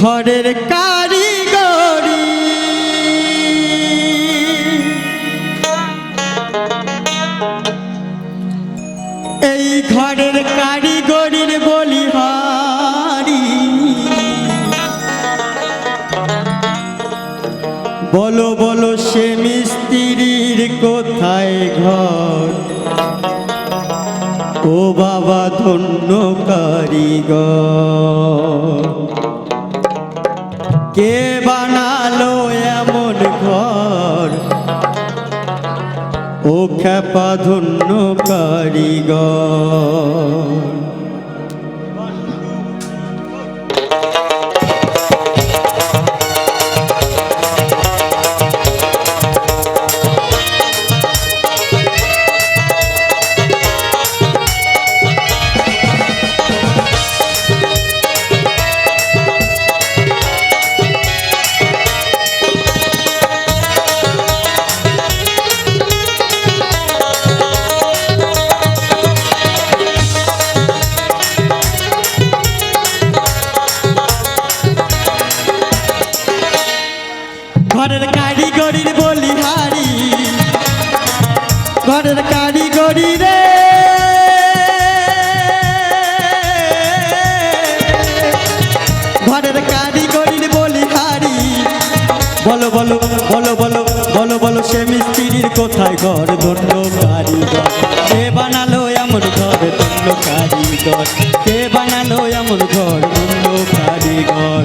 ঘরের কারিগরি। এই ঘরের কারিগরির বলিহারি। বলো বলো, সে মিস্ত্রির কোথায় ঘর? ও বাবা, ধন্য কারিগর। কে বানালো এমন ঘর? ও খ্যাপা ধন্য কারিগর। ঘরের কারিগরির বলিহারি ঘরের কারিগরি রে। ঘরের কারিগরির বলিহারি বলো বলো বলো বলো বলো বলো, সে মিস্ত্রির কোথায় ঘর? ধন্য কারিগর। কে বানালো এমন ঘর? ধন্য কারিগর। কে বানালো এমন ঘর? ধন্য কারিগর।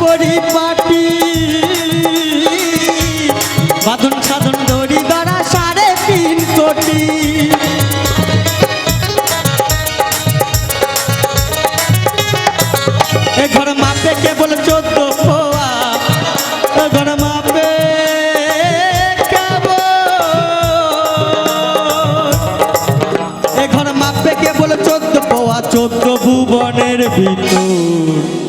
পরিপাটি বাঁধন সাধন দড়ি দ্বারা সাড়ে তিন কোটি। এ ঘর চোদ্দ পোয়া এ মাপে এ ঘর মাপে চোদ্দ পোয়া চোদ্দ ভুবনের ভিতর।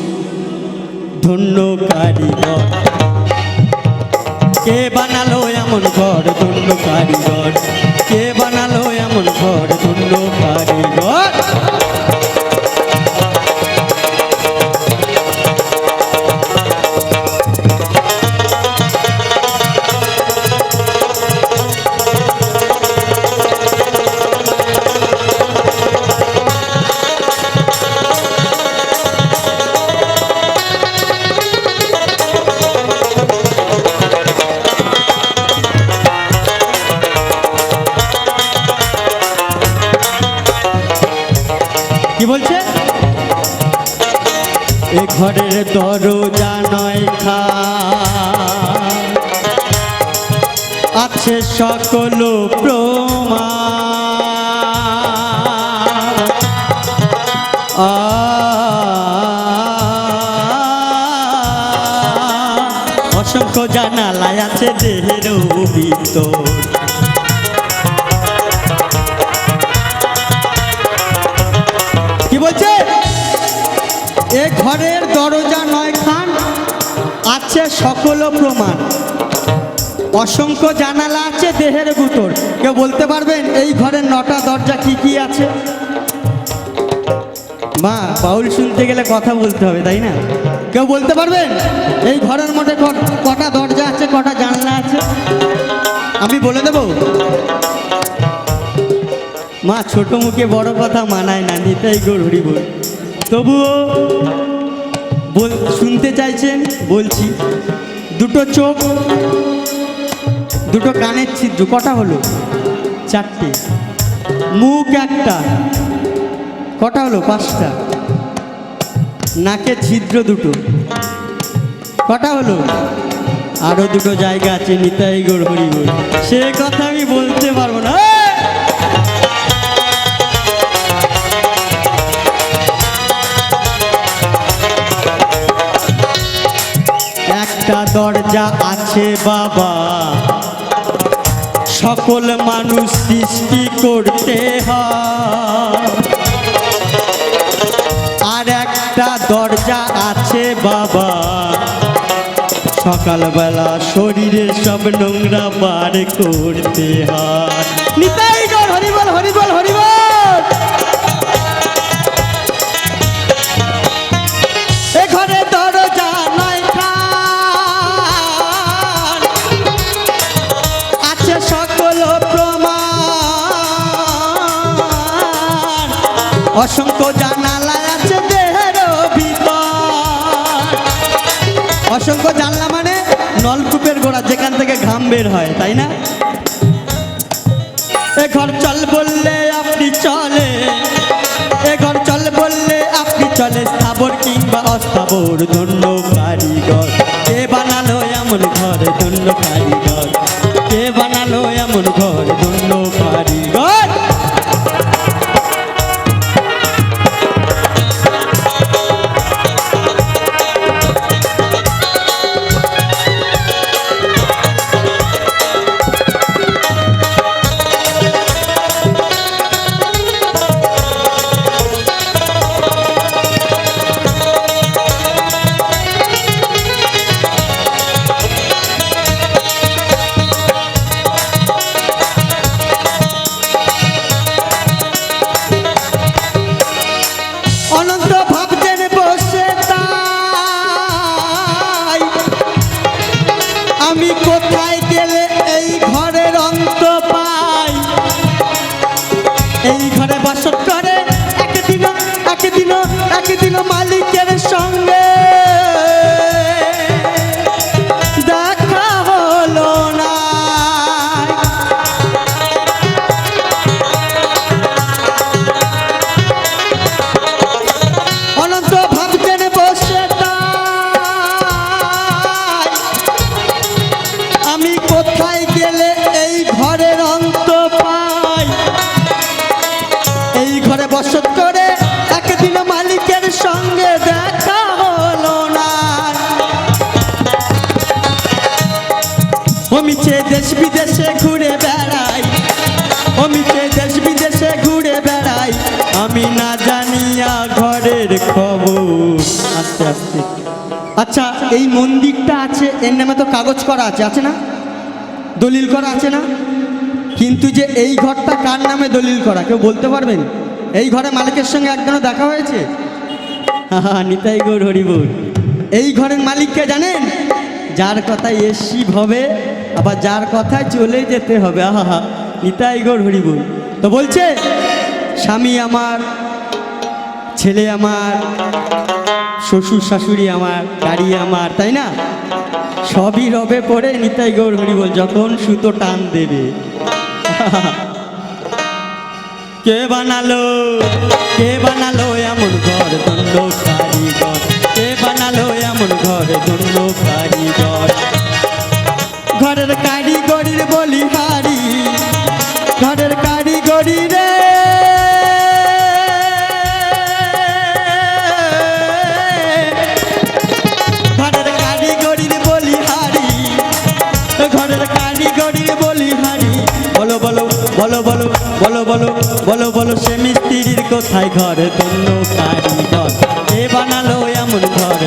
ধন্য কারিগর কে বানালো এমন ঘর ধন্য কারিগর কে বানালো এমন ঘর ঘরের দরজা নয় খা আছে সকল প্রমাণ। আ। অসংখ্য জানালায় আছে দেহের ঘরের দরজা নয়, খান। আছে সকল প্রমাণ। অসংখ্য জানালা আছে দেহের গুতর কেউ বলতে পারবেন, এই ঘরের নটা দরজা কি কি আছে? মা, বাউল শুনতে গেলে কথা বলতে হবে, তাই না? কেউ বলতে পারবেন, এই ঘরের মধ্যে কটা দরজা আছে, কটা জানলা আছে? আমি বলে দেবো? মা, ছোট মুখে বড় কথা মানায় না, নিতাই গৌর হরি বল তবুও শুনতে চাইছেন? বলছি। দুটো চোখ, দুটো কানের ছিদ্র, কটা হলো? চারটে। মুখ একটা, কটা হলো? পাঁচটা। নাকে ছিদ্র দুটো। কটা হলো? আরও দুটো জায়গা আছে, নিতাই গৌর হরি সে কথা আমি বলতে পারব না। দরজা আছে বাবা। সকল মানুষ সৃষ্টি করতে আর একটা দরজা আছে বাবা। সকালবেলা শরীরে সব নোংরা বার করতে হয়। অসংখ্য জানালা আছে দেহের অসংখ্য জানলা মানে নলকূপের গোড়া, যেখান থেকে ঘাম বের হয়, তাই না? এ ঘর চল বললে আপনি চলে, এ ঘর চল বললে আপনি চলে, স্থাবর কিংবা অস্থাবর, ধন্য কারিগর। কে বানালো এমন ঘর, ধন্য কারিগর। অমিছে দেশ বিদেশে ঘুরে বেড়াই। অমিছে দেশ বিদেশে ঘুরে বেড়াই। আমি না জানিয়া ঘরের খবর। আস্তে আস্তে। আচ্ছা এই মন্দিরটা আছে, এর নামে তো কাগজ করা আছে আছে না? দলিল করা আছে না? কিন্তু যে এই ঘরটা কার নামে দলিল করা, কেউ বলতে পারবেন? এই ঘরে মালিকের সঙ্গে একদিনও দেখা হয়েছে? নিতাই গৌর হরিবোর। এই ঘরের মালিককে জানেন? যার কথায় এসি হবে আবার যার কথায় চলে যেতে হবে আহা নিতাই গৌর হরিবোর তো বলছে, স্বামী আমার, ছেলে আমার, শ্বশুর শাশুড়ি আমার গাড়ি আমার, তাই না? সবই রবে পড়ে নিতাই গৌর হরিবল যখন সুতো টান দেবে। কে বানালো কে বানালো এমন ঘর দণ্ড কারিগর কে বানালো এমন ঘর দণ্ড কারিগর বলো বলো বলো বলো বলো বলো, সে মিস্ত্রির কোথায় ঘর? ধন্য কারিগর কে বানালো এমন ঘর?